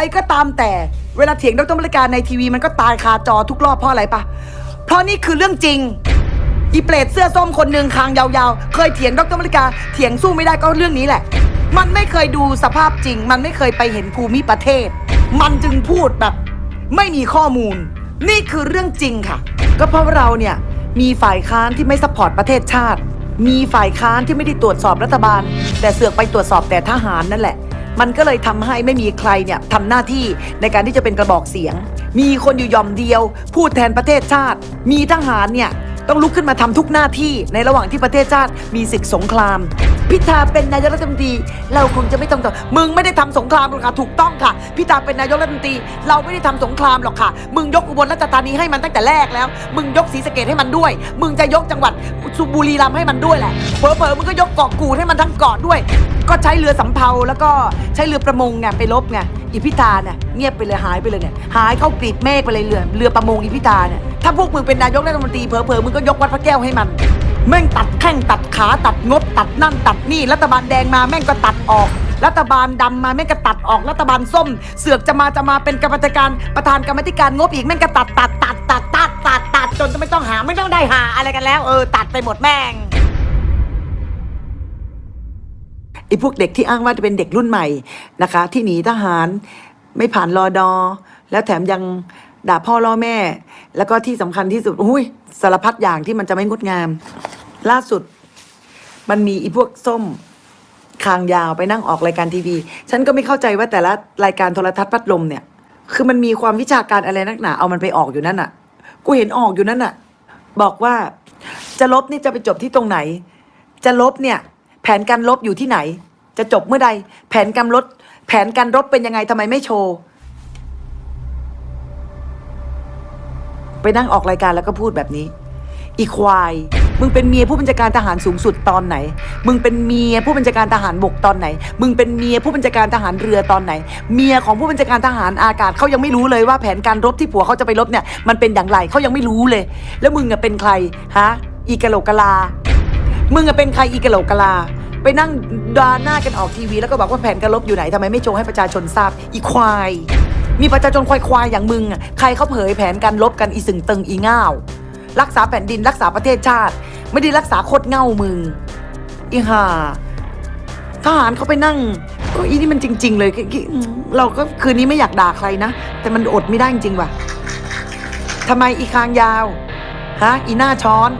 รก็ตามแต่เวลาเถียงดรมริการในทีวีมันก็ตายคาจอทุกรอบเพราะอะไรปะเพราะนี่คือเรื่องจริง อีเปรตเสื้อส้มคนหนึ่งคางยาวๆ เคยเถียงดรมริกาเถียงสู้ไม่ได้ก็เรื่องนี้แหละ มันไม่เคยดูสภาพจริง มันไม่เคยไปเห็นภูมิประเทศ มันจึงพูดแบบไม่มีข้อมูล นี่คือเรื่องจริงค่ะ ก็เพราะเราเนี่ยมีฝ่ายค้านที่ไม่สปอร์ตประเทศชาติ มีฝ่ายค้านที่ไม่ได้ตรวจสอบรัฐบาล แต่เสือกไปตรวจสอบแต่ทหารนั่นแหละ มันก็เลยทำให้ไม่มีใครเนี่ยทำหน้าที่ในการที่จะเป็นกระบอกเสียง มีคนอยู่ย่อมเดียว พูดแทนประเทศชาติ มีทหารเนี่ยต้องลุกขึ้นมาทำทุกหน้าที่ในระหว่างที่ประเทศชาติมีศึกสงคราม พิธาเป็นนายกรัฐมนตรี เราคงจะไม่ต้องต่อมึงไม่ได้ทำสงครามหรอกค่ะถูกต้องค่ะ พิธาเป็นนายกรัฐมนตรี เราไม่ได้ทำสงครามหรอกค่ะ มึงยกอุบลราชธานีให้มันตั้งแต่แรกแล้ว มึงยกศรีสะเกดให้มันด้วย มึงจะยกจังหวัดสุบุรีรัมย์ให้มันด้วยแหละเผลอๆมึงก็ยกเกาะกูดให้มันทั้งเกาะด้วย ก็ใช้เรือสำเภาแล้วก็ใช้เรือประมงไงไปลบไงอีพิธาเนี่ยเงียบไปเลยหายไปเลยเนี่ยหายเข้ากรีบเมฆไปเลยเรือเรือประมงอีพิธาเนี่ยถ้าพวกมึงเป็นนายกรัฐมนตรีเผลอๆมึงก็ยกวัดพระแก้วให้มัน แม่งตัดแข้งตัดขาตัดงบตัดนั่นตัดนี่รัฐบาลแดงมาแม่งก็ตัดออกรัฐบาลดำมาแม่งก็ตัดออกรัฐบาลส้ม เสือกจะมาจะมาเป็นกรรมการประธานกรรมธิการงบอีกแม่งก็ตัดตัดตัดตัดตัดตัดตัดจนจะไม่ต้องหาไม่ต้องได้หาอะไรกันแล้ว เออตัดไปหมดแม่ง ไอ้พวกเด็กที่อ้างว่าจะเป็นเด็กรุ่นใหม่นะคะ ที่หนีทหารไม่ผ่านรอดอ แล้วแถมยังด่าพ่อล่อแม่ แล้วก็ที่สำคัญที่สุดอุ้ยสารพัดอย่างที่มันจะไม่งดงาม ล่าสุด มันมีอีพวกส้มคางยาวไปนั่งออกรายการทีวี ฉันก็ไม่เข้าใจว่าแต่ละรายการโทรทัศน์พัดลมเนี่ย คือมันมีความวิชาการอะไรนักหนาเอามันไปออกอยู่นั่นน่ะ กูเห็นออกอยู่นั่นน่ะ บอกว่าจะลบนี่จะไปจบที่ตรงไหน จะลบเนี่ย แผนการลบอยู่ที่ไหน จะจบเมื่อใด แผนการลบแผนการรบเป็นยังไงทำไมไม่โชว์ ไปนั่งออกรายการแล้วก็พูดแบบนี้ อีควาย มึงเป็นเมียผู้บัญชาการทหารสูงสุดตอนไหน มึงเป็นเมียผู้บัญชาการทหารบกตอนไหน มึงเป็นเมียผู้บัญชาการทหารเรือตอนไหน เมียของผู้บัญชาการทหารอากาศเขายังไม่รู้เลยว่าแผนการรบที่ผัวเขาจะไปรบเนี่ยมันเป็นอย่างไรเขายังไม่รู้เลย แล้วมึงอะเป็นใครฮะอีกะโหลกกะลา มึงอะเป็นใครอีกะโหลกกะลา ไปนั่งดาหน้ากันออกทีวี แล้วก็บอกว่าแผนการรบอยู่ไหนทำไมไม่โชว์ให้ประชาชนทราบอีควาย มีประชาชนควายควายอย่างมึงอะใครเขาเผยแผนการรบกันอีสึงตึงอีง่าวรักษาแผ่นดินรักษาประเทศชาติ ไม่ได้รักษาโคตรเง่ามึงอีห่าทหารเขาไปนั่งอีนี่มันจริง ๆ เลยเราก็คืนนี้ไม่อยากด่าใครนะ แต่มันอดไม่ได้จริงว่ะทำไมอีคางยาว ฮะ อีหน้าช้อน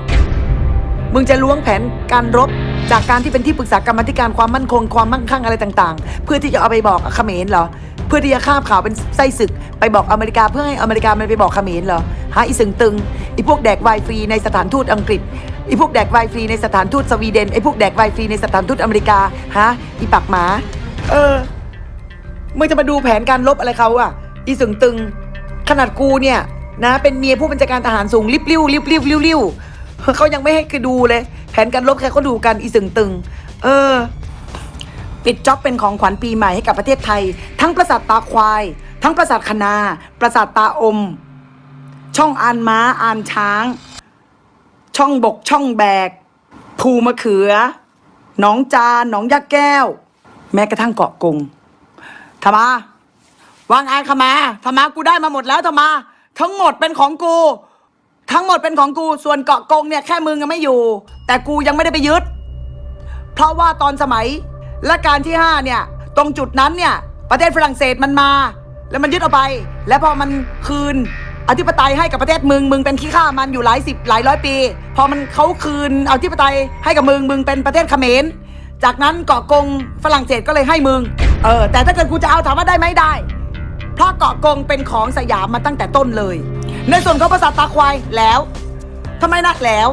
มึงจะล้วงแผนการรบ จากการที่เป็นที่ปรึกษากรรมาธิการความมั่นคงความมั่งคั่งอะไรต่างๆ เพื่อที่จะเอาไปบอกเขมรเหรอ เพื่อที่จะคาบข่าวเป็นไส้ศึก ไปบอกอเมริกาเพื่อให้อเมริกามันไปบอกเขมรเหรอฮะอีสึงตึงไอีพวกแดกไวฟรีในสถานทูตอังกฤษไอีพวกแดกไวฟรีในสถานทูตสวีเดนไอพวกแดกไวฟรีในสถานทูตอเมริกาฮะอีปักหมา เออมึงจะมาดูแผนการลบอะไรเขาอะอีสึงตึง ขนาดกูเนี่ยนะเป็นเมียผู้บัญชาการทหารสูงริบลิ้วริบลิ้วริบลิ้ว เขายังไม่ให้คือดูเลย แผนการลบแค่เขาดูกันอีสึงตึง เออ ปิดจ็อบเป็นของขวัญปีใหม่ให้กับประเทศไทย ทั้งปราสาทตาควาย ทั้งปราสาทคณาปราสาทตาอม ช่องอานม้าอานช้าง ช่องบกช่องแบก ภูมะเขือ หนองจานหนองยาแก้ว แม้กระทั่งเกาะกงทำไมาวางไงขมาทำไมากูได้มาหมดแล้วทำไมา ทั้งหมดเป็นของกู ทั้งหมดเป็นของกูส่วนเกาะกงเนี่ยแค่มึงยังไม่อยู่ แต่กูยังไม่ได้ไปยึด เพราะว่าตอนสมัยรัชกาลที่5เนี่ยตรงจุดนั้นเนี่ยประเทศฝรั่งเศสมันมา แล้วมันยึดเอาไป แล้วพอมันคืนอธิปไตยให้กับประเทศมึง มึงเป็นขี้ข้ามันอยู่หลายสิบหลายร้อยปี พอมันเขาคืนอธิปไตยให้กับมึงมึงเป็นประเทศเขมร จากนั้นเกาะกงฝรั่งเศสก็เลยให้มึงเออแต่ถ้าเกิดกูจะเอาถามว่าได้ไหมได้ เพราะเกาะกงเป็นของสยามมาตั้งแต่ต้นเลย ในส่วนของภาษาตาควายแล้วทำไมนักแล้ว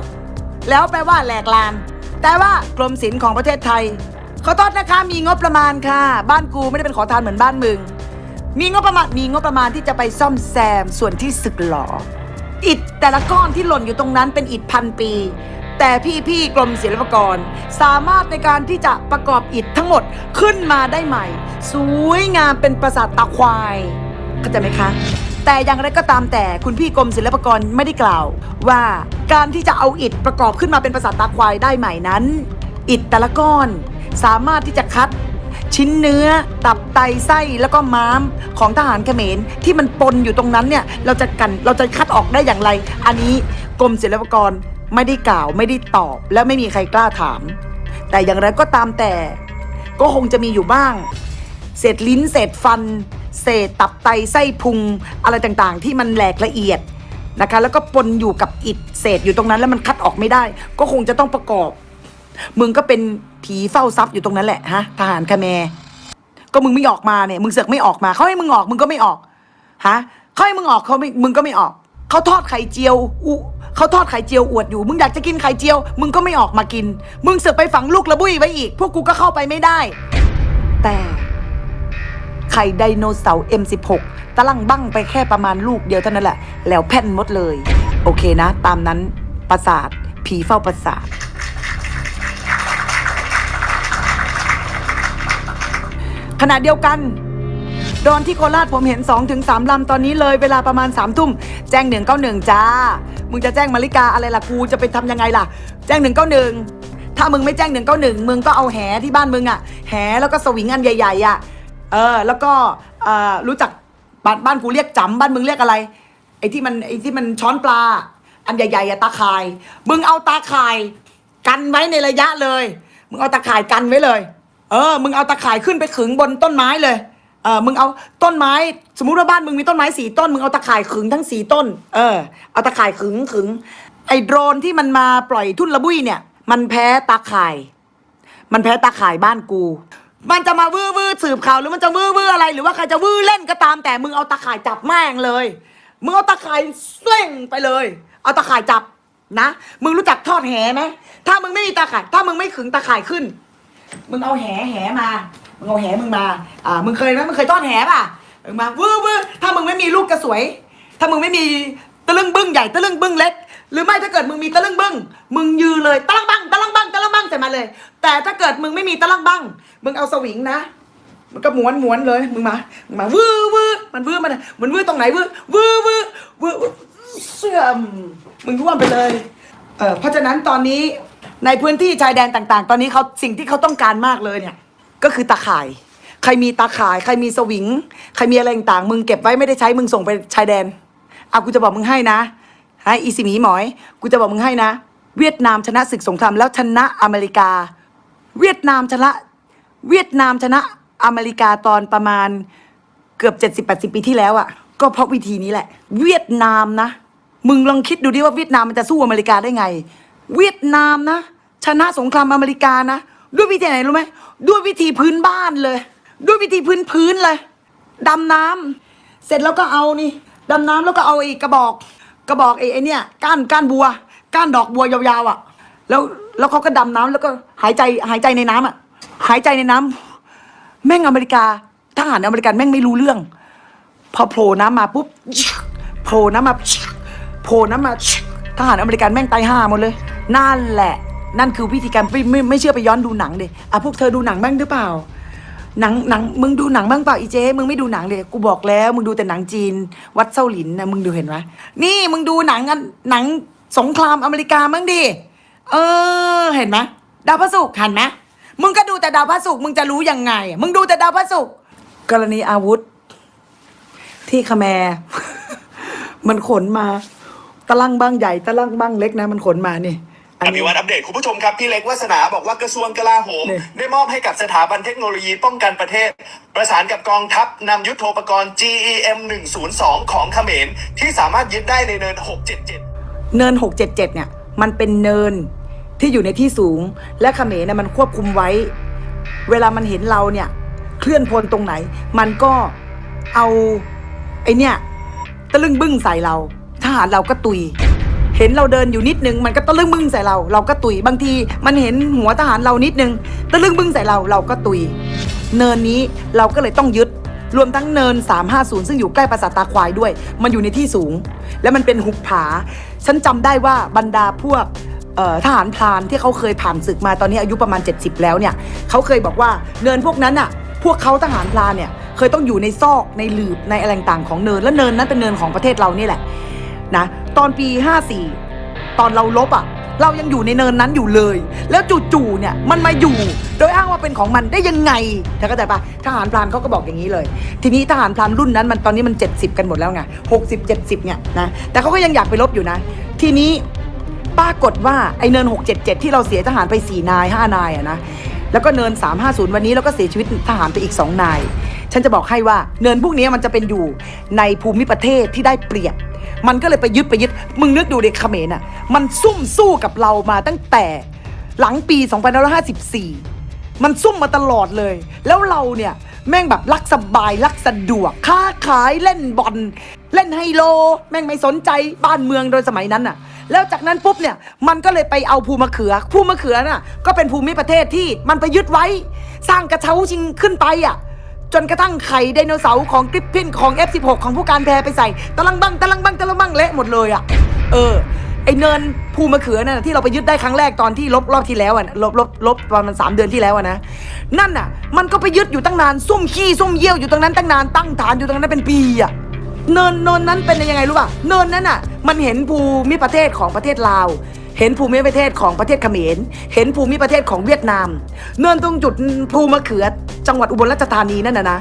แล้วแปลว่าแหลกลาน แต่ว่ากรมศิลป์ของประเทศไทยขอโทษนะคะมีงบประมาณค่ะ บ้านกูไม่ได้เป็นขอทานเหมือนบ้านมึง มีงบประมาณมีงบประมาณที่จะไปซ่อมแซมส่วนที่สึกหรออิฐแต่ละก้อนที่หล่นอยู่ตรงนั้นเป็นอิฐพันปี แต่พี่พี่ๆกรมศิลปากร สามารถในการที่จะประกอบอิฐทั้งหมดขึ้นมาได้ใหม่ สวยงามเป็นปราสาทตาควายเข้าใจไหมคะ แต่อย่างไรก็ตามแต่คุณพี่กรมศิลปากรไม่ได้กล่าว ว่าการที่จะเอาอิฐประกอบขึ้นมาเป็นปราสาทตาควายได้ใหม่นั้น อิฐแต่ละก้อนสามารถที่จะคัดชิ้นเนื้อ ตับไตไส้แล้วก็ม้ามของทหารเขมรที่มันปนอยู่ตรงนั้นเนี่ยเราจะกันเราจะคัดออกได้อย่างไร อันนี้กรมศิลปากรไม่ได้กล่าวไม่ได้ตอบ และไม่มีใครกล้าถาม แต่อย่างไรก็ตามแต่ ก็คงจะมีอยู่บ้าง เศษลิ้นเศษฟัน เศษตับไตไส้พุงอะไรต่างๆ ที่มันแหลกละเอียดนะคะ แล้วก็ปนอยู่กับอิฐเศษอยู่ตรงนั้นแล้วมันคัดออกไม่ได้ ก็คงจะต้องประกอบ มึงก็เป็นผีเฝ้าทรัพย์อยู่ตรงนั้นแหละฮะทหารคาแมร์ก็มึงไม่ออกมาเนี่ยมึงเสือกไม่ออกมาเขาให้มึงออกมึงก็ไม่ออกฮะเขาให้มึงออกเขาไม่มึงก็ไม่ออกเขาทอดไข่เจียวอุเขาทอดไข่เจียวอวดอยู่ มึงอยากจะกินไข่เจียว มึงก็ไม่ออกมากิน มึงเสือกไปฝังลูกระบุยไว้อีก พวกกูก็เข้าไปไม่ได้ แต่ ไข่ไดโนเสาร์ M16 ตะลังบั้งไปแค่ประมาณลูกเดียวเท่านั้นแหละ แล้วแผ่นหมดเลย โอเคนะ ตามนั้นประสาท ผีเฝ้าประสาท ขณะเดียวกันโดรนที่โคราชผมเห็น 2-3ถึงลำตอนนี้เลยเวลาประมาณ3ามทุ่ม แจ้ง191จ้า มึงจะแจ้งมาริกาอะไรล่ะกูจะไปทำยังไงล่ะ แจ้ง191ถ้ามึงไม่แจ้ง191มึงก็เอาแหที่บ้านมึงอะแหแล้วก็สวิงอันใหญ่ๆอะ เออ แล้วก็รู้จักบ้านบ้านกูเรียกจำบ้านมึงเรียกอะไร ไอ้ที่มันไอ้ที่มันช้อนปลา อันใหญ่ๆอะตาข่าย มึงเอาตาข่าย กันไว้ในระยะเลย มึงเอาตาข่ายกันไว้เลย เออ มึงเอาตาข่ายขึ้นไปขึงบนต้นไม้เลย เออ มึงเอาต้นไม้ สมมุติว่าบ้านมึงมีต้นไม้สี่ต้น มึงเอาตาข่ายขึงทั้งสี่ต้น เออ เอาตาข่ายขึงขึง ไอ้โดรนที่มันมาปล่อยทุ่นระบุยเนี่ย มันแพ้ตาข่าย มันแพ้ตาข่ายบ้านกู มันจะมาวื้อวื้อสืบข่าวหรือมันจะวื้อวื้ออะไร หรือว่าใครจะวื้อเล่นก็ตามแต่มึงเอาตาข่ายจับแม่งเลยมึงเอาตาข่ายเส่งไปเลย เอาตาข่ายจับนะ มึงรู้จักทอดแหไหมถ้ามึงไม่มีตาข่าย ถ้ามึงไม่ขึงตาข่ายขึ้น มึงเอาแหแหมา มึงเอาแหมึงมา อ่า มึงเคยไหมมึงเคยทอดแหป่ะมึงมาวื้อวื้อถ้ามึงไม่มีลูกกระสวย ถ้ามึงไม่มี ตะลึงบึ้งใหญ่ตะลึงบึ้งเล็ก หรือไม่ถ้าเกิดมึงมีตะลึงบึ้งมึงยืนเลยตะลังบังตะลังบังตะลังบังใส่มาเลย แต่ถ้าเกิดมึงไม่มีตะลังบังมึงเอาสวิงนะมันก็ม้วนม้วนเลยมึงมามึงมาวื้อวื้อมันวื้อมันมันวื้อตรงไหนวื้อวื้อวื้อวื้อเสื่อมมึงร่วมไปเลยเออเพราะฉะนั้นตอนนี้ในพื้นที่ชายแดนต่าง ๆ ตอนนี้เขาสิ่งที่เขาต้องการมากเลยเนี่ย ก็คือตาข่าย ใครมีตาข่าย ใครมีสวิง ใครมีอะไรต่างๆมึงเก็บไว้ไม่ได้ใช้มึงส่งไปชายแดน อากูจะบอกมึงให้นะให้อีสิหมีหมอย กูจะบอกมึงให้นะ เวียดนามชนะศึกสงครามแล้วชนะอเมริกา เวียดนามชนะ เวียดนามชนะอเมริกาตอนประมาณเกือบ70-80ปีที่แล้วอะ่ะ ก็เพราะวิธีนี้แหละ เวียดนามนะ มึงลองคิดดูดิว่าเวียดนามมันจะสู้อเมริกาได้ไง เวียดนามนะ ชนะสงครามอเมริกานะ ด้วยวิธีไหนรู้ไหมด้วยวิธีพื้นบ้านเลย ด้วยวิธีพื้นพื้นเลยดำน้ำเสร็จแล้วก็เอานี่ ดำน้ำแล้วก็เอาไอ้กระบอก กระบอกไอ้ไอ้เนี่ยก้านก้านบัว ก้านดอกบัวยาวๆอะ แล้วแล้วเขาก็ดำน้ำแล้วก็หายใจหายใจในน้ำอะ หายใจในน้ำแม่งอเมริกาทหารอเมริกันแม่งไม่รู้เรื่อง พอโผล่น้ำมาปุ๊บโผล่น้ำมาโผล่น้ำมาทหารอเมริกันแม่งตายห่าหมดเลย นั่นแหละ นั่นคือวิธีการไม่ไม่เชื่อไปย้อนดูหนังดิอะพวกเธอดูหนังบ้างหรือเปล่า หนังหนังมึงดูหนังบ้างเปล่าอีเจ๊มึงไม่ดูหนังเลยกูบอกแล้ว มึงดูแต่หนังจีน วัดเซาหลินนะมึงดูเห็นไหมนี่มึงดูหนังกันหนังสงครามอเมริกาบ้างดิเออ เห็นไหมดาวพระศุกร์เห็นไหมมึงก็ดูแต่ดาวพระศุกร์มึงจะรู้ยังไง มึงดูแต่ดาวพระศุกร์กรณีอาวุธ ที่คแม มันขนมาตะลังบ้างใหญ่ตะลังบ้างเล็กนะ มันขนมานี่ อันอนี้ภิวัตอัปเดตคุณผู้ชมครับ พี่เล็กวาสนาบอกว่ากระทรวงกลาโหมนี่ได้มอบให้กับสถาบันเทคโนโลยีป้องกันประเทศ ประสานกับกองทัพนำยุทโธปกรณ์ GEM 102ของเขมรที่สามารถยึดได้ในเนิน 677 เนิน 677 เนี่ย มันเป็นเนินที่อยู่ในที่สูง และเขมรเนี่ยมันควบคุมไว้ เวลามันเห็นเราเนี่ย เคลื่อนพลตรงไหน มันก็เอาไอเนี่ยตะลึงบึ้งใส่เราทหารเราก็ตุย เห็นเราเดินอยู่นิดนึง มันก็ตะลึงบึ้งใส่เรา เราก็ตุยบางที มันเห็นหัวทหารเรานิดนึงตะลึงบึ้งใส่เราเราก็ตุย เนินนี้เราก็เลยต้องยึดรวมทั้งเนิน 350 ซึ่งอยู่ใกล้ปราสาทตาควายด้วย มันอยู่ในที่สูง และมันเป็นหุบผา ฉันจำได้ว่าบรรดาพวกทหารพรานที่เขาเคยผ่านศึกมาตอนนี้อายุประมาณ 70 แล้วเนี่ยเขาเคยบอกว่าเนินพวกนั้นอะ พวกเขาทหารพรานเนี่ยเคยต้องอยู่ในซอกในหลืบในอะไรต่างของเนิน และเนินนั้นเป็นเนินของประเทศเรานี่แหละนะ ตอนปี 54 ตอนเราลบอะ เรายังอยู่ในเนินนั้นอยู่เลย แล้วจู่ๆเนี่ยมันมาอยู่ โดยอ้างว่าเป็นของมันได้ยังไงเธอเข้าใจปะทหารพรานเขาก็บอกอย่างนี้เลย ทีนี้ทหารพรานรุ่นนั้นมันตอนนี้มัน 70 กันหมดแล้วไง60 70 เนี่ยนะแต่เขาก็ยังอยากไปรบอยู่นะ ทีนี้ปรากฏว่าไอเนิน 677 ที่เราเสียทหารไป 4 นาย 5 นายอะนะแล้วก็เนิน 350 วันนี้เราก็เสียชีวิตทหารไปอีก 2 นาย ฉันจะบอกให้ว่าเนินพวกนี้มันจะเป็นอยู่ในภูมิประเทศที่ได้เปรียบ มันก็เลยไปยึดไปยึด มึงนึกดูเด็กเขมรอะ มันซุ่มสู้กับเรามาตั้งแต่หลังปี 2554 มันซุ่มมาตลอดเลย แล้วเราเนี่ย แม่งแบบรักสบายรักสะดวก ค้าขายเล่นบอลเล่นไฮโล แม่งไม่สนใจบ้านเมืองโดยสมัยนั้นน่ะ แล้วจากนั้นปุ๊บเนี่ย มันก็เลยไปเอาภูมะเขือ ภูมะเขือน่ะ ก็เป็นภูมิประเทศที่มันไปยึดไว้ สร้างกระเช้าชิงขึ้นไปอะ จนกระทั่งไข่ไดโนเสาร์ของกริปพินของ F16 ของผู้การแพรไปใส่ตะลังบังตะลังบังตะลังบังเละหมดเลยอะ เออ ไอเนินภูมะเขือน่ะที่เราไปยึดได้ครั้งแรกตอนที่ลบรอบที่แล้วอะลบลบลบประมาณสามเดือนที่แล้วอะนะนั่นน่ะ มันก็ไปยึดอยู่ตั้งนานซุ่มขี้ซุ่มเยี่ยวอยู่ตรงนั้นตั้งนานตั้งฐานอยู่ตรงนั้นเป็นปีอะเนินเนินนั้นเป็นยังไงรู้ป่ะเนินนั้นอะ มันเห็นภูมิประเทศของประเทศลาว เห็นภูมิประเทศของประเทศเขมร เห็นภูมิประเทศของเวียดนาม เนินตรงจุดภูมะเขือจังหวัดอุบลราชธานีนั่นน่ะนะ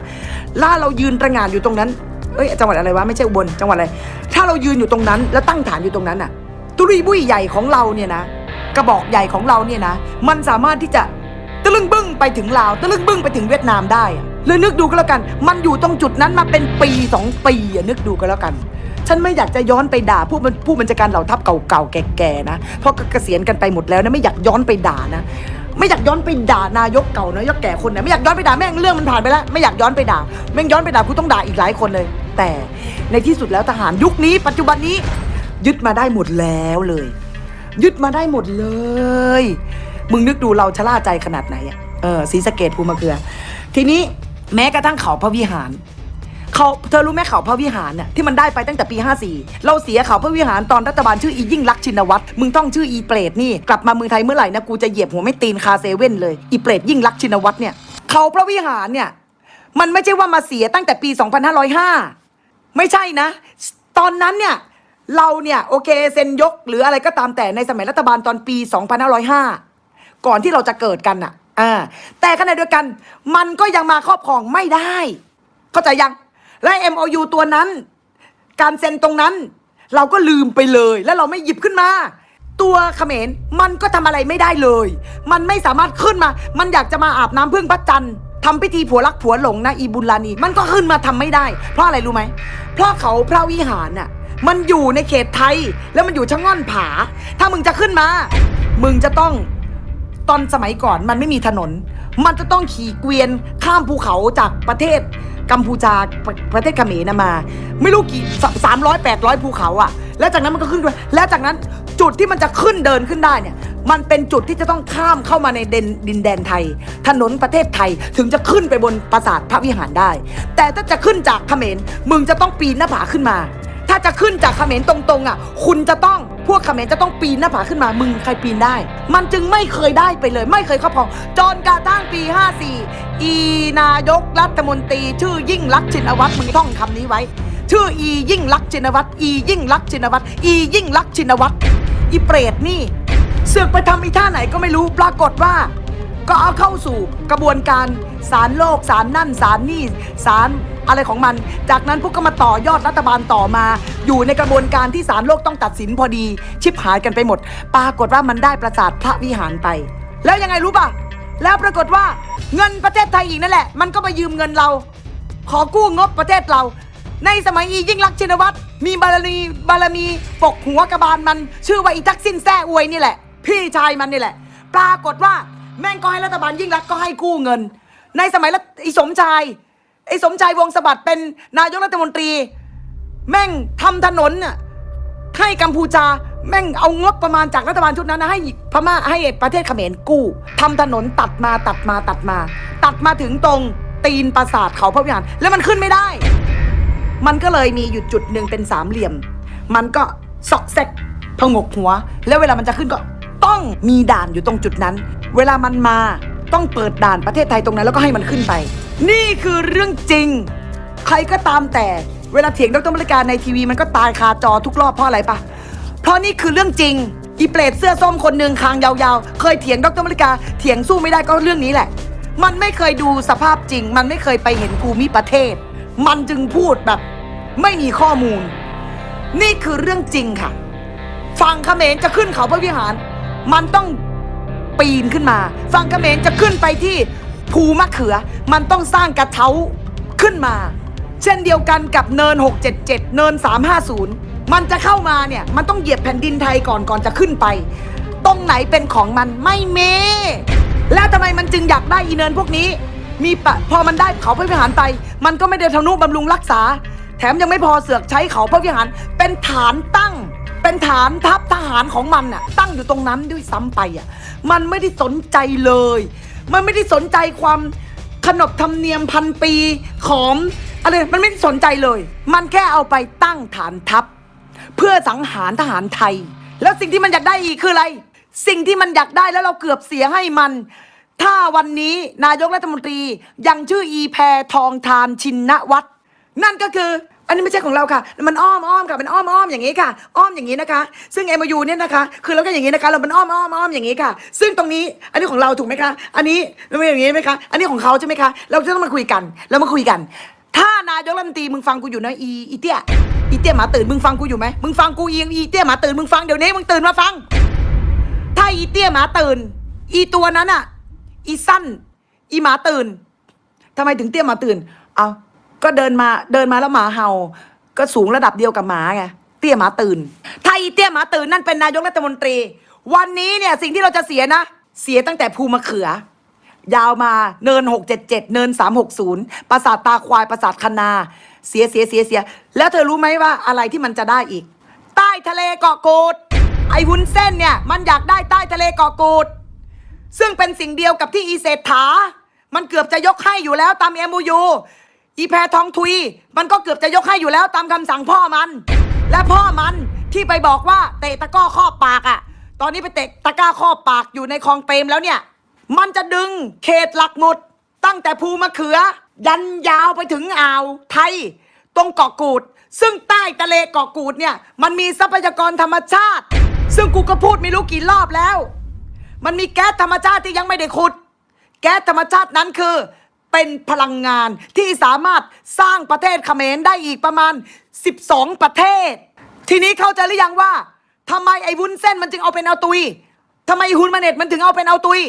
ล่าเรายืนระงานอยู่ตรงนั้นเอ้ยจังหวัดอะไรวะไม่ใช่อุบลจังหวัดอะไรถ้าเรายืนอยู่ตรงนั้น แล้วตั้งฐานอยู่ตรงนั้นน่ะตุรีบุ้ยใหญ่ของเราเนี่ยนะกระบอกใหญ่ของเราเนี่ยนะ มันสามารถที่จะตะลึงบึ้งไปถึงลาวตะลึงบึ้งไปถึงเวียดนามได้เลยนึกดูก็แล้วกัน มันอยู่ตรงจุดนั้นมาเป็นปีสองปีอะนึกดูก็แล้วกัน ฉันไม่อยากจะย้อนไปด่าผู้บัญผู้บัญชาการเหล่าทัพเก่าๆแก่ๆนะ เพราะก็เกษียณกันไปหมดแล้วนะไม่อยากย้อนไปด่านะ ไม่อยากย้อนไปด่านายกเก่านายกแก่คนไหนไม่อยากย้อนไปด่าแม่งเรื่องมันผ่านไปแล้วไม่อยากย้อนไปด่าแม่งย้อนไปด่ากูต้องด่าอีกหลายคนเลย แต่ในที่สุดแล้วทหารยุคนี้ ปัจจุบันนี้ ยึดมาได้หมดแล้วเลย ยึดมาได้หมดเลย มึงนึกดูเราชะล่าใจขนาดไหนอะเออศรีสะเกดภูมิเกลือ ทีนี้แม้กระทั่งเขาพระวิหาร เขาเธอรู้ไหมเขาพระวิหารน่ะที่มันได้ไปตั้งแต่ปี 54 เราเสียเขาพระวิหารตอนรัฐบาลชื่ออียิ่งลักษณ์ชินวัตรมึงต้องชื่ออีเปรตนี่กลับมาเมืองไทยเมื่อไหร่นะกูจะเหยียบหัวไม่ตีนคาเซเว่นเลยอีเปรตยิ่งลักษณ์ชินวัตรเนี่ยเขาพระวิหารเนี่ยมันไม่ใช่ว่ามาเสียตั้งแต่ปี 2505 ไม่ใช่นะ ตอนนั้นเนี่ยเราเนี่ยโอเคเซ็นยกหรืออะไรก็ตามแต่ในสมัยรัฐบาลตอนปี 2505 ก่อนที่เราจะเกิดกันน่ะอ่าแต่ขณะเดียวกันมันก็ยังมาครอบครองไม่ได้ เข้าใจยัง และ MOU ตัวนั้น การเซ็นตรงนั้น เราก็ลืมไปเลย แล้วเราไม่หยิบขึ้นมา ตัวเขมรมันก็ทำอะไรไม่ได้เลย มันไม่สามารถขึ้นมา มันอยากจะมาอาบน้ำพึ่งพระจันทร์ทำพิธีผัวรักผัวหลงนะอีบุญลานีมันก็ขึ้นมาทำไม่ได้ เพราะอะไรรู้ไหมเพราะเขาพระวิหารน่ะมันอยู่ในเขตไทย แล้วมันอยู่ชะง่อนผา ถ้ามึงจะขึ้นมา มึงจะต้อง ตอนสมัยก่อนมันไม่มีถนน มันจะต้องขี่เกวียนข้ามภูเขาจากประเทศกัมพูชาประประเทศเขมรนะมา ไม่รู้กี่สามร้อยแปดร้อยภูเขาอะแล้วจากนั้นมันก็ขึ้นไปแล้วจากนั้นจุดที่มันจะขึ้นเดินขึ้นได้เนี่ย มันเป็นจุดที่จะต้องข้ามเข้ามาในเดนดินแดนไทย ถนนประเทศไทยถึงจะขึ้นไปบนปราสาทพระวิหารได้ แต่ถ้าจะขึ้นจากเขมรมึงจะต้องปีนหน้าผาขึ้นมา ถ้าจะขึ้นจากเขมรตรงๆอะ คุณจะต้อง พวกเขมรจะต้องปีนหน้าผาขึ้นมามึงใครปีนได้ มันจึงไม่เคยได้ไปเลย ไม่เคยครอบครองจนกระทั่งปี 54 อีนายกรัฐมนตรี ชื่อยิ่งลักชินวัตรมึงท่องคำนี้ไว้ ชื่ออียิ่งลักชินวัตรอียิ่งลักชินวัตรอียิ่งลักชินวัตรอีเปรตนี่เสือกไปทำอีท่าไหนก็ไม่รู้ปรากฏว่า ก็เอาเข้าสู่กระบวนการศาลโลกศาลนั่นศาลนี่ศาล อะไรของมัน จากนั้นพวกก็มาต่อยอดรัฐบาลต่อมา อยู่ในกระบวนการที่ศาลโลกต้องตัดสินพอดี ชิบหายกันไปหมด ปรากฏว่ามันได้ประสาทพระวิหารไป แล้วยังไงรู้ป่ะ แล้วปรากฏว่าเงินประเทศไทยอีกนั่นแหละ มันก็มายืมเงินเรา ขอกู้งบประเทศเรา ในสมัยอียิ่งรักชินวัตรมีบารมีบารมีปกหัวกระบาลมัน ชื่อว่าอีทักษิณแซ่อวยนี่แหละ พี่ชายมันนี่แหละ ปรากฏว่าแม่งก็ให้รัฐบาลยิ่งรักก็ให้กู้เงิน ในสมัยรัฐอีสมชาย ไอ้สมชายวงสวัสดิ์เป็นนายกรัฐมนตรี แม่งทำถนนน่ะให้กัมพูชาแม่งเอางบประมาณจากรัฐบาลชุดนั้นนะให้พม่าให้ประเทศเขมรกู้ทำถนนตัดมาตัดมาตัดมา ตัดมาถึงตรงตีนปราสาทเขาพระวิหารแล้วมันขึ้นไม่ได้ มันก็เลยมีอยู่จุดหนึ่งเป็นสามเหลี่ยม มันก็ซอกแซกพงกหัว แล้วเวลามันจะขึ้นก็ต้องมีด่านอยู่ตรงจุดนั้น เวลามันมาต้องเปิดด่านประเทศไทยตรงนั้นแล้วก็ให้มันขึ้นไป นี่คือเรื่องจริง ใครก็ตามแต่เวลาเถียงดรมริการในทีวีมันก็ตายคาจอทุกรอบเพราะอะไรปะเพราะนี่คือเรื่องจริง อีเปรตเสื้อส้มคนหนึ่งคางยาวๆ เคยเถียงดรมริกาเถียงสู้ไม่ได้ก็เรื่องนี้แหละ มันไม่เคยดูสภาพจริง มันไม่เคยไปเห็นภูมิประเทศ มันจึงพูดแบบ ไม่มีข้อมูล นี่คือเรื่องจริงค่ะ ฝั่งเขมรจะขึ้นเขาพระวิหาร มันต้องปีนขึ้นมา ฝั่งเขมรจะขึ้นไปที่ ภูมะเขือมันต้องสร้างกระเท้าขึ้นมา เช่นเดียวกันกับเนิน 677 เนิน 350 มันจะเข้ามาเนี่ย มันต้องเหยียบแผ่นดินไทยก่อนก่อนจะขึ้นไป ตรงไหนเป็นของมันไม่เม แล้วทำไมมันจึงอยากได้อีเนินพวกนี้ มีปะพอมันได้เขาพระวิหารไป มันก็ไม่ได้ทำนุบำรุงรักษา แถมยังไม่พอเสือกใช้เขาพระวิหารเป็นฐานตั้งเป็นฐานทัพทหารของมันน่ะตั้งอยู่ตรงนั้นด้วยซ้ำไปอะมันไม่ได้สนใจเลย มันไม่ได้สนใจความขนบธรรมเนียมพันปีของอะไรมันไม่ได้สนใจเลย มันแค่เอาไปตั้งฐานทัพ เพื่อสังหารทหารไทย แล้วสิ่งที่มันอยากได้อีกคืออะไร สิ่งที่มันอยากได้แล้วเราเกือบเสียให้มัน ถ้าวันนี้นายกรัฐมนตรียังชื่ออีแพทองทานชินวัตรนั่นก็คือ อันนี้ไม่ใช่ของเราค่ะ มันอ้อมอ้อมค่ะเป็นอ้อมอ้อมอย่างนี้ค่ะ อ้อมอย่างนี้นะคะ ซึ่ง MOU เนี่ยนะคะ คือเราก็อย่างนี้นะคะ เราเป็นอ้อมอ้อมอ้อมอย่างนี้ค่ะ ซึ่งตรงนี้ อันนี้ของเราถูกไหมคะ อันนี้เราเป็นอย่างนี้ไหมคะ อันนี้ของเขาใช่ไหมคะ เราจะต้องมาคุยกันแล้วมาคุยกัน ถ้านายกรัฐมนตรีมึงฟังกูอยู่นะอีอีเตี้ย อีเตี้ยหมาตื่นมึงฟังกูอยู่ไหมมึงฟังกูอีอีเตี้ยหมาตื่นมึงฟังเดี๋ยวนี้มึงตื่นมาฟัง ถ้าอีเตี้ยหมาตื่น อีตัวนั้นอะ อีสั้น อีหมาตื่นทำไมถึงเตี้ยหมาตื่น เอา ก็เดินมาเดินมาแล้วหมาเห่า ก็สูงระดับเดียวกับหมาไงเตี้ยหมาตื่น ถ้าอีเตี้ยหมาตื่นนั่นเป็นนายกรัฐมนตรี วันนี้เนี่ยสิ่งที่เราจะเสียนะ เสียตั้งแต่ภูมะเขือ ยาวมาเนิน 677 เนิน 360 ปราสาทตาควายปราสาทคณาเสียเสียเสียเสีย แล้วเธอรู้ไหมว่าอะไรที่มันจะได้อีก ใต้ทะเลเกาะกูด ไอ้วุ้นเส้นเนี่ยมันอยากได้ใต้ทะเลเกาะกูด ซึ่งเป็นสิ่งเดียวกับที่อีเศรษฐา มันเกือบจะยกให้อยู่แล้วตาม MOU อี อีแพทองทุย มันก็เกือบจะยกให้อยู่แล้วตามคำสั่งพ่อมัน และพ่อมันที่ไปบอกว่าเตะตะก้อครอบปากอะ่ะ ตอนนี้ไปเตะตะก้าครอบปากอยู่ในคลองเปรมแล้วเนี่ย มันจะดึงเขตหลักหมุด ตั้งแต่ภูมะเขือ ยันยาวไปถึงอ่าวไทย ตรงเกาะกูด ซึ่งใต้ทะเลเกาะกูดเนี่ย มันมีทรัพยากรธรรมชาติ ซึ่งกูก็พูดไม่รู้กี่รอบแล้ว มันมีแก๊สธรรมชาติที่ยังไม่ได้ขุด แก๊สธรรมชาตินั้นคือ เป็นพลังงานที่สามารถสร้างประเทศเขมรได้อีกประมาณ 12 ประเทศ ทีนี้เข้าใจหรือยังว่าทำไมไอ้วุ้นเส้นมันจึงเอาเป็นเอาตุยทำไมฮุนมาเน็ตมันถึงเอาเป็นเอาตุย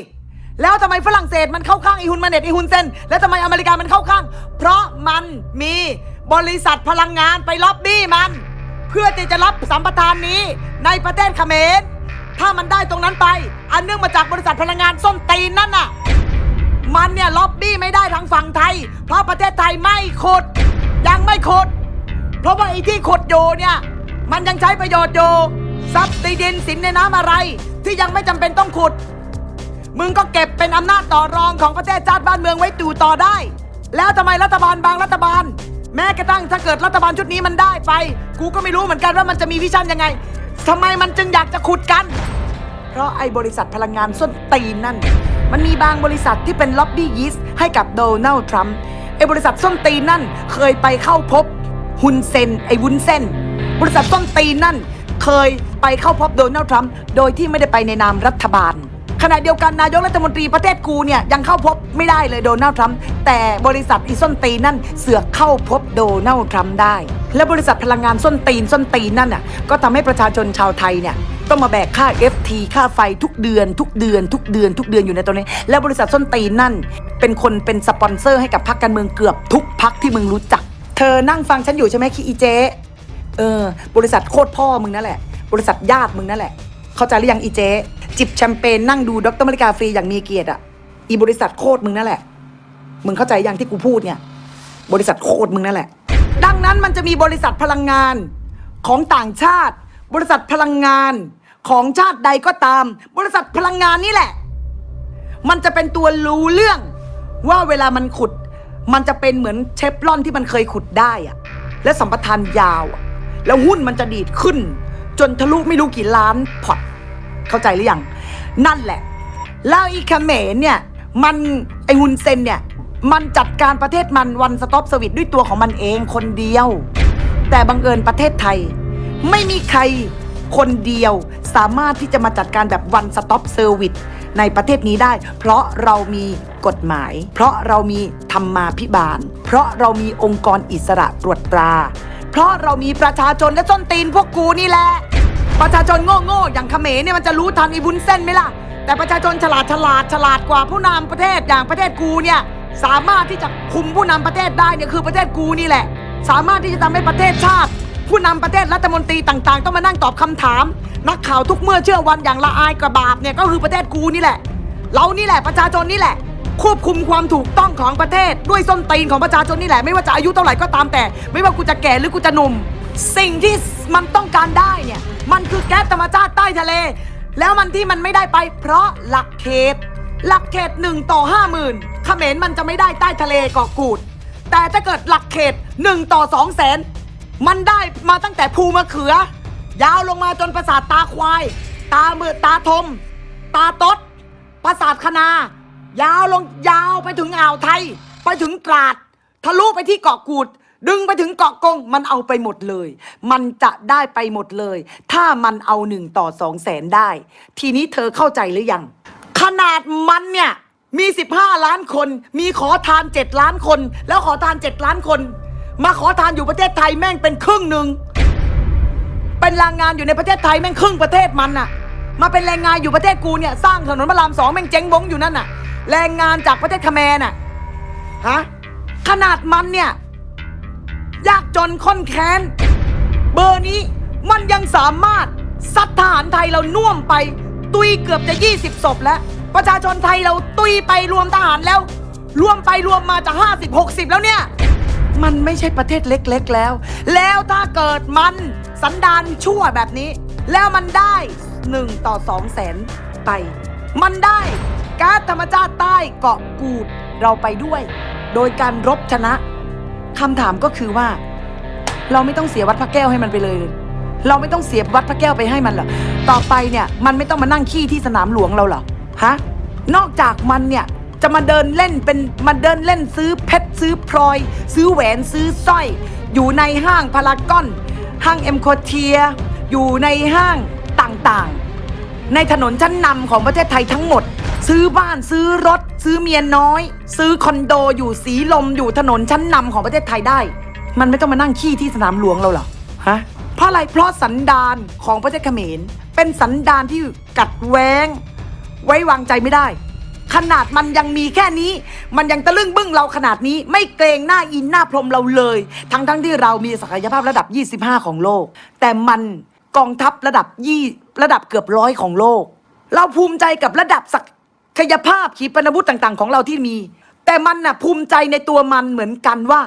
แล้วทำไมฝรั่งเศสมันเข้าข้างไอ้ฮุนมาเน็ตไอ้ฮุนเส้น แล้วทำไมอเมริกามันเข้าข้าง เพราะมันมีบริษัทพลังงานไปล็อบบี้มัน เพื่อที่จะรับสัมปทานนี้ในประเทศเขมรถ้ามันได้ตรงนั้นไป อันเนื่องมาจากบริษัทพลังงานส้นตีนนั่นน่ะ มันเนี่ยล็อบบี้ไม่ได้ทางฝั่งไทย เพราะประเทศไทยไม่ขุด ยังไม่ขุด เพราะว่าไอ้ที่ขุดอยู่เนี่ย มันยังใช้ประโยชน์อยู่ทรัพย์ในดินสินในน้ำอะไร ที่ยังไม่จำเป็นต้องขุด มึงก็เก็บเป็นอำนาจต่อรองของประเทศชาติบ้านเมืองไว้ตู่ต่อได้ แล้วทำไมรัฐบาลบางรัฐบาล แม้กระทั่งถ้าเกิดรัฐบาลชุดนี้มันได้ไป กูก็ไม่รู้เหมือนกันว่ามันจะมีวิชั่นยังไงทำไมมันจึงอยากจะขุดกัน เพราะไอ้บริษัทพลังงานส้นตีนนั่น มันมีบางบริษัทที่เป็นล็อบบี้ยิสให้กับโดนัลด์ทรัมป์ไอ้บริษัทส้นตีนนั่นเคยไปเข้าพบฮุนเซนไอ้วุ้นเส้น บริษัทส้นตีนนั่นเคยไปเข้าพบโดนัลด์ทรัมป์โดยที่ไม่ได้ไปในนามรัฐบาลขณะเดียวกันนายกรัฐมนตรีประเทศกูเนี่ยยังเข้าพบไม่ได้เลยโดนัลด์ทรัมป์แต่บริษัทอีส้นตีนั่นเสือกเข้าพบโดนัลด์ทรัมป์ได้ และบริษัทพลังงานส้นตีนส้นตีนนั่นน่ะก็ทำให้ประชาชนชาวไทยเนี่ย ต้องมาแบกค่า FT ค่าไฟทุกเดือน ทุกเดือน ทุกเดือน ทุกเดือนอยู่ในตรงนี้ และบริษัทส้นตีนนั่น เป็นคนเป็นสปอนเซอร์ให้กับพรรคการเมืองเกือบทุกพรรคที่มึงรู้จัก เธอนั่งฟังฉันอยู่ใช่ไหมคีอีเจเออบริษัทโคตรพ่อมึงนั่นแหละ บริษัทญาติมึงนั่นแหละ เข้าใจหรือยังอีเจจิบแชมเปญนั่งดูดรมริกาฟรีอย่างมีเกียรติอะอีบริษัทโคตรมึงนั่นแหละ มึงเข้าใจยังที่กูพูดเนี่ย บริษัทโคตรมึงนั่นแหละ ดังนั้นมันจะมีบริษัทพลังงานของต่างชาติ บริษัทพลังงาน ของชาติใดก็ตาม บริษัทพลังงานนี่แหละ มันจะเป็นตัวรู้เรื่อง ว่าเวลามันขุด มันจะเป็นเหมือนเชฟลอนที่มันเคยขุดได้อะและสัมปทานยาวอะแล้วหุ้นมันจะดีดขึ้น จนทะลุไม่รู้กี่ล้านพอร์ตเข้าใจหรือยังนั่นแหละแล้วอีเมรเนี่ยมันไอฮุนเซนเนี่ยมันจัดการประเทศมันวันสต็อปสวิตด้วยตัวของมันเองคนเดียว แต่บังเอิญประเทศไทย ไม่มีใคร คนเดียวสามารถที่จะมาจัดการแบบ one stop service ในประเทศนี้ได้ เพราะเรามีกฎหมาย เพราะเรามีธรรมาภิบาล เพราะเรามีองค์กรอิสระตรวจตรา เพราะเรามีประชาชนและส้นตีนพวกกูนี่แหละ ประชาชนโง่ๆอย่างเขมรเนี่ยมันจะรู้ทันอีบุญเส้นไหมล่ะ แต่ประชาชนฉลาดฉลาดฉลาดกว่าผู้นำประเทศอย่างประเทศกูเนี่ยสามารถที่จะคุมผู้นำประเทศได้เนี่ยคือประเทศกูนี่แหละ สามารถที่จะทำให้ประเทศชาติ ผู้นำประเทศรัฐมนตรีต่างๆ ต้องมานั่งตอบคำถาม นักข่าวทุกเมื่อเชื่อวันอย่างละอายกระบาบเนี่ยก็คือประเทศกูนี่แหละ เรานี่แหละประชาชนนี่แหละ ควบคุมความถูกต้องของประเทศ ด้วยส้นตีนของประชาชนนี่แหละ ไม่ว่าจะอายุเท่าไหร่ก็ตามแต่ ไม่ว่ากูจะแก่หรือกูจะหนุ่ม สิ่งที่มันต้องการได้เนี่ยมันคือแก๊สธรรมชาติใต้ทะเล แล้วมันที่มันไม่ได้ไปเพราะหลักเขต หลักเขตหนึ่งต่อห้าหมื่นเขมรมันจะไม่ได้ใต้ทะเลเกาะกูด แต่ถ้าเกิดหลักเขตหนึ่งต่อสองแสน มันได้มาตั้งแต่ภูมะเขือ ยาวลงมาจนประสาทตาควาย ตาเมือตาทม ตาตดประสาทคณายาวลงยาวไปถึงอ่าวไทย ไปถึงตราด ทะลุไปที่เกาะกูด ดึงไปถึงเกาะกง มันเอาไปหมดเลย มันจะได้ไปหมดเลย ถ้ามันเอาหนึ่งต่อสองแสนได้ ทีนี้เธอเข้าใจหรือยัง ขนาดมันเนี่ยมี 15 ล้านคน มีขอทาน 7 ล้านคน แล้วขอทาน 7 ล้านคน มาขอทานอยู่ประเทศไทยแม่งเป็นครึ่งหนึ่งเป็นแรงงานอยู่ในประเทศไทยแม่งครึ่งประเทศมันน่ะ มาเป็นแรงงานอยู่ประเทศกูเนี่ยสร้างถนนพระรามสองแม่งเจ๊งบงอยู่นั่นน่ะ แรงงานจากประเทศคาเขมรน่ะฮะขนาดมันเนี่ยยากจนค้นแค้น เบอร์นี้มันยังสามารถซัดทหารไทยเราน่วมไป ตุยเกือบจะ 20ศพแล้ว ประชาชนไทยเราตุยไปรวมทหารแล้ว รวมไปรวมมาจะ50 60 แล้วเนี่ย มันไม่ใช่ประเทศเล็กๆแล้ว แล้วถ้าเกิดมันสันดานชั่วแบบนี้ แล้วมันได้ 1 ต่อ2แสนไป มันได้ก๊าซธรรมชาติใต้เกาะกูดเราไปด้วย โดยการรบชนะคำถามก็คือว่า เราไม่ต้องเสียวัดพระแก้วให้มันไปเลย เราไม่ต้องเสียวัดพระแก้วไปให้มันหรอต่อไปเนี่ยมันไม่ต้องมานั่งขี้ที่สนามหลวงเราเหรอฮะนอกจากมันเนี่ย จะมาเดินเล่นเป็นมาเดินเล่นซื้อเพชรซื้อพลอย ซื้อแหวนซื้อสร้อย อยู่ในห้างพารากอน ห้างเอ็มโคเทีย อยู่ในห้างต่างๆ ในถนนชั้นนำของประเทศไทยทั้งหมด ซื้อบ้านซื้อรถ ซื้อเมียน้อย ซื้อคอนโดอยู่สีลมอยู่ถนนชั้นนำของประเทศไทยได้ มันไม่ต้องมานั่งขี้ที่สนามหลวงเราเหรอฮะเพราะอะไรเพราะสันดานของประเทศเขมรเป็นสันดานที่กัดแว้ง ไว้วางใจไม่ได้ ขนาดมันยังมีแค่นี้ มันยังตะลึงบึ้งเราขนาดนี้ ไม่เกรงหน้าอินหน้าพรมเราเลย ทั้งทั้งที่เรามีศักยภาพระดับ 25 ของโลก แต่มันกองทัพระดับยี่ระดับเกือบร้อยของโลก เราภูมิใจกับระดับศักยภาพขีปนาวุธต่างๆ ของเราที่มี แต่มันน่ะภูมิใจในตัวมันเหมือนกันว่า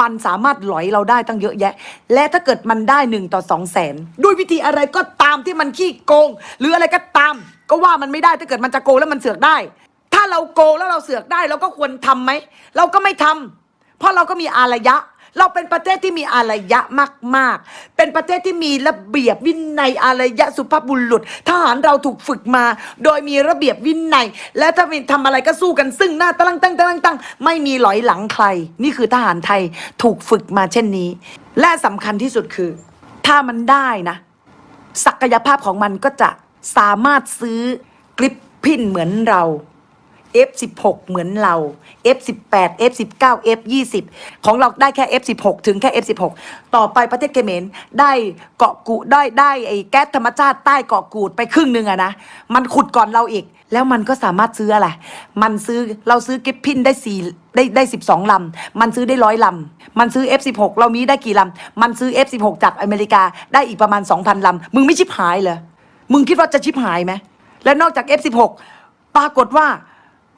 มันสามารถหลอยเราได้ตั้งเยอะแยะ และถ้าเกิดมันได้หนึ่งต่อสองแสนด้วยวิธีอะไรก็ตามที่มันขี้โกง หรืออะไรก็ตาม ก็ว่ามันไม่ได้ถ้าเกิดมันจะโกงแล้วมันเสือกได้ ถ้าเราโกงแล้วเราเสือกได้เราก็ควรทำไหม เราก็ไม่ทำเพราะเราก็มีอารยะ เราเป็นประเทศที่มีอารยะมาก ๆ เป็นประเทศที่มีระเบียบวินัยอารยะสุภาพบุรุษทหารเราถูกฝึกมา โดยมีระเบียบวินัย และถ้ามีทำอะไรก็สู้กันซึ่งหน้าตั้งตั้งตั้งตั้งไม่มีหลอยหลังใคร นี่คือทหารไทยถูกฝึกมาเช่นนี้ และสำคัญที่สุดคือ ถ้ามันได้นะ ศักยภาพของมันก็จะสามารถซื้อกริปพินเหมือนเรา F16 เหมือนเรา F18 F19 F20 ของเราได้แค่ F16 ถึงแค่ F16 ต่อไปประเทศเขมรได้เกาะกูได้ได้ไอ้แก๊สธรรมชาติใต้เกาะกูดไปครึ่งหนึ่งอะนะ มันขุดก่อนเราอีก แล้วมันก็สามารถซื้ออะไร มันซื้อเราซื้อกิฟพินได้สี่ได้ได้สิบสองลำ มันซื้อได้ร้อยลำ มันซื้อ F16 เรามีได้กี่ลำ มันซื้อ F16 จากอเมริกาได้อีกประมาณ2,000ลำ มึงไม่ชิบหายเหรอ มึงคิดว่าจะชิบหายไหม และนอกจาก F16 ปรากฏว่า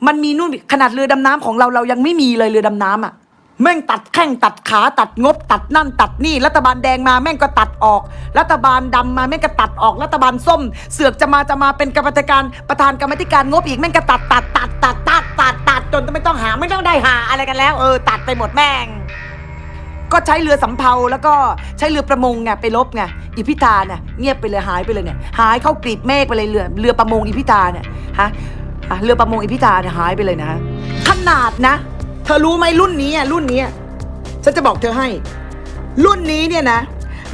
มันมีนู่นขนาดเรือดำน้ำของเราเรายังไม่มีเลยเรือดำน้ำอะแม่งตัดแข้งตัดขาตัดงบ ตัดนั่น ตัดนี่ รัฐบาลแดงมาแม่งก็ตัดออก รัฐบาลดำมาแม่งก็ตัดออกรัฐบาลส้ม เสือกจะมาจะมาเป็นกรรมการประธานกรรมธิการงบอีกแม่งก็ตัดตัดตัดตัดตัดตัดตัดจนไม่ต้องหาไม่ต้องได้หาอะไรกันแล้วเออตัดไปหมดแม่ง ก็ใช้เรือสำเภาแล้วก็ใช้เรือประมงไงไปลบไงอีพิธาเนี่ยเงียบไปเลยหายไปเลยเนี่ยหายเข้ากรีบเมฆไปเลยเรือเรือประมงอีพิธาเนี่ยฮะ ฮะเรือประมงอีพิธาเนี่ยหายไปเลยนะขนาดนะ เธอรู้ไหมรุ่นนี้อะรุ่นนี้ฉันจะบอกเธอให้ รุ่นนี้เนี่ยนะ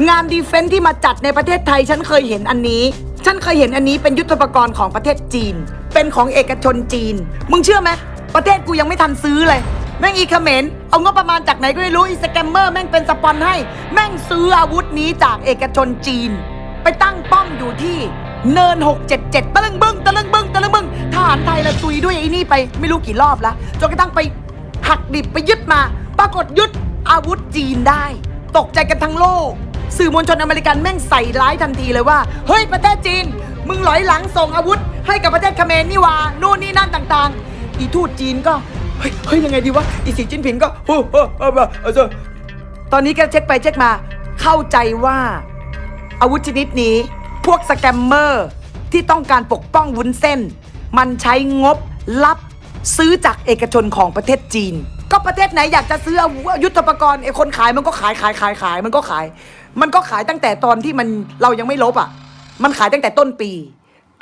งานดีเฟนต์ที่มาจัดในประเทศไทย ฉันเคยเห็นอันนี้ ฉันเคยเห็นอันนี้เป็นยุทธปกรณ์ของประเทศจีน เป็นของเอกชนจีน มึงเชื่อไหมประเทศกูยังไม่ทันซื้อเลยแม่งอีเขมรเอางบประมาณจากไหนก็ไม่รู้อีสแกมเมอร์แม่งเป็นสปอนให้ แม่งซื้ออาวุธนี้จากเอกชนจีน ไปตั้งป้อมอยู่ที่ เนิน 677ตะลึงบึ้งตะลึงบึ้งตะลึงบึ้งทหารไทยละตุยด้วยไอ้นี่ไปไม่รู้กี่รอบแล้วจนกระทั่งไปหักดิบไปยึดมา ปรากฏยึดอาวุธจีนได้ ตกใจกันทั้งโลก สื่อมวลชนอเมริกันแม่งใส่ร้ายทันทีเลยว่า เฮ้ยประเทศจีน มึงหลอยหลังส่งอาวุธ ให้กับประเทศเขมรนี่วานู่นนี่นั่นต่างๆ อีทูตจีนก็เฮ้ยเฮ้ยยังไงดีวะอีสีจิ้นผิงก็โอ้โหเออเออเออเออตอนนี้ก็เช็คไปเช็คมา เข้าใจว่าอาวุธชนิดนี้ พวกสแกมเมอร์ที่ต้องการปกป้องวุ้นเส้น มันใช้งบลับซื้อจากเอกชนของประเทศจีน ก็ประเทศไหนอยากจะซื้ออวุธยุทธปกรณ์ไอ้คนขายมันก็ขายขายขายขายมันก็ขาย มันก็ขายตั้งแต่ตอนที่มันเรายังไม่ลบอะ มันขายตั้งแต่ต้นปี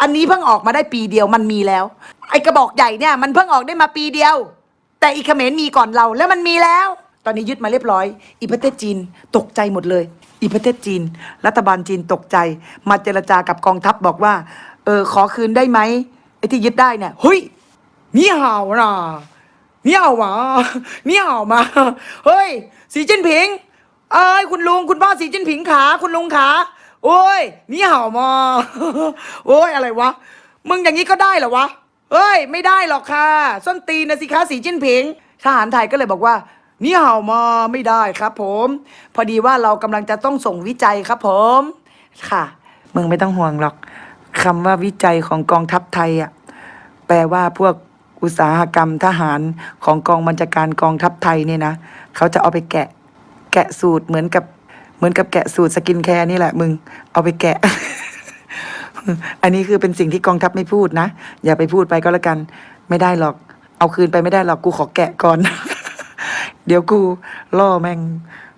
อันนี้เพิ่งออกมาได้ปีเดียวมันมีแล้ว ไอ้กระบอกใหญ่เนี่ยมันเพิ่งออกได้มาปีเดียว แต่อีเขมรมีก่อนเราแล้วมันมีแล้ว ตอนนี้ยึดมาเรียบร้อย อีประเทศจีนตกใจหมดเลย อีประเทศจีน รัฐบาลจีนตกใจ มาเจรจากับกองทัพบอกว่า เออ ขอคืนได้ไหมไอ้ที่ยึดได้เนี่ยเฮ้ยนี่ห่าวนะนี่ห่าวมานี่ห่าวมา เฮ้ย สีจิ้นผิง เอ้ย คุณลุง คุณพ่อสีจิ้นผิงขา คุณลุงขา โอ้ย นี่ห่าวมา โอ้ย อะไรวะ มึงอย่างนี้ก็ได้เหรอวะ เฮ้ย ไม่ได้หรอกค่ะ ส้นตีนนะสิคะสีจิ้นผิง ทหารไทยก็เลยบอกว่า นี่ห่ามาไม่ได้ครับ ผม พอดีว่าเรากำลังจะต้องส่งวิจัยครับ ผม ค่ะ มึงไม่ต้องห่วงหรอกคำว่าวิจัยของกองทัพไทยอะแปลว่าพวกอุตสาหกรรมทหารของกองบัญชาการกองทัพไทยเนี่ยนะเขาจะเอาไปแกะ แกะสูตรเหมือนกับเหมือนกับแกะสูตรสกินแคร์นี่แหละ มึงเอาไปแกะ อันนี้คือเป็นสิ่งที่กองทัพไม่พูดนะ อย่าไปพูดไปก็แล้วกัน ไม่ได้หรอก เอาคืนไปไม่ได้หรอกกูขอแกะก่อน เดี๋ยวกูล่อแม่ง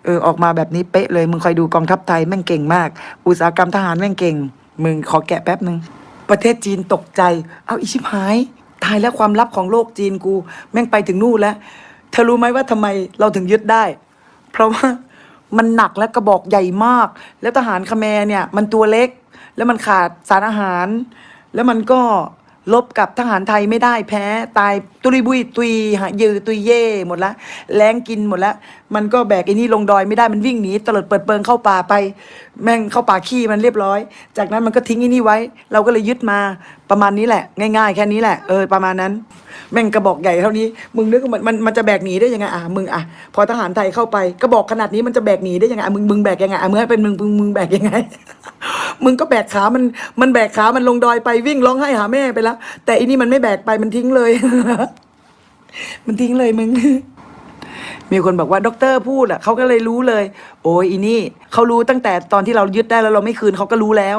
เออออกมาแบบนี้เป๊ะเลย มึงคอยดูกองทัพไทยแม่งเก่งมาก อุตสาหกรรมทหารแม่งเก่ง มึงขอแกะแป๊บนึง ประเทศจีนตกใจ เอาอิชิบหายตายแล้วความลับของโลกจีนกู แม่งไปถึงนู่นแล้วเธอรู้ไหมว่าทำไมเราถึงยึดได้ เพราะว่ามันหนักและกระบอกใหญ่มาก แล้วทหารคแมร์เนี่ย มันตัวเล็ก แล้วมันขาดสารอาหาร แล้วมันก็ ลบกับทหารไทยไม่ได้แพ้ ตายตุยบุยตุยหายือตุยเย่หมดละแรงกินหมดละมันก็แบกไอ้นี่ลงดอยไม่ได้มันวิ่งหนีตลอดเปิดเปิงเข้าป่าไป แม่งเข้าป่าขี้มันเรียบร้อย จากนั้นมันก็ทิ้งไอ้นี่ไว้ เราก็เลยยึดมา ประมาณนี้แหละ ง่าย ๆ แค่นี้แหละเออประมาณนั้น แม่งกระบอกใหญ่เท่านี้ มึงนึกว่ามันมันมันจะแบกหนีได้ยังไงอะมึงอะพอทหารไทยเข้าไปกระบอกขนาดนี้มันจะแบกหนีได้ยังไงอะมึงมึงแบกยังไงอะมึงให้เป็นมึงมึงมึงแบกยังไง มึงก็แบกขามันมันแบกขามันลงดอยไปวิ่งร้องไห้หาแม่ไปแล้วแต่อันนี้มันไม่แบกไปมันทิ้งเลย มันทิ้งเลยมึงมีคนบอกว่าด็อกเตอร์พูดอะเขาก็เลยรู้เลย โอ้ยอีนี่เขารู้ตั้งแต่ตอนที่เรายึดได้แล้วเราไม่คืนเขาก็รู้แล้ว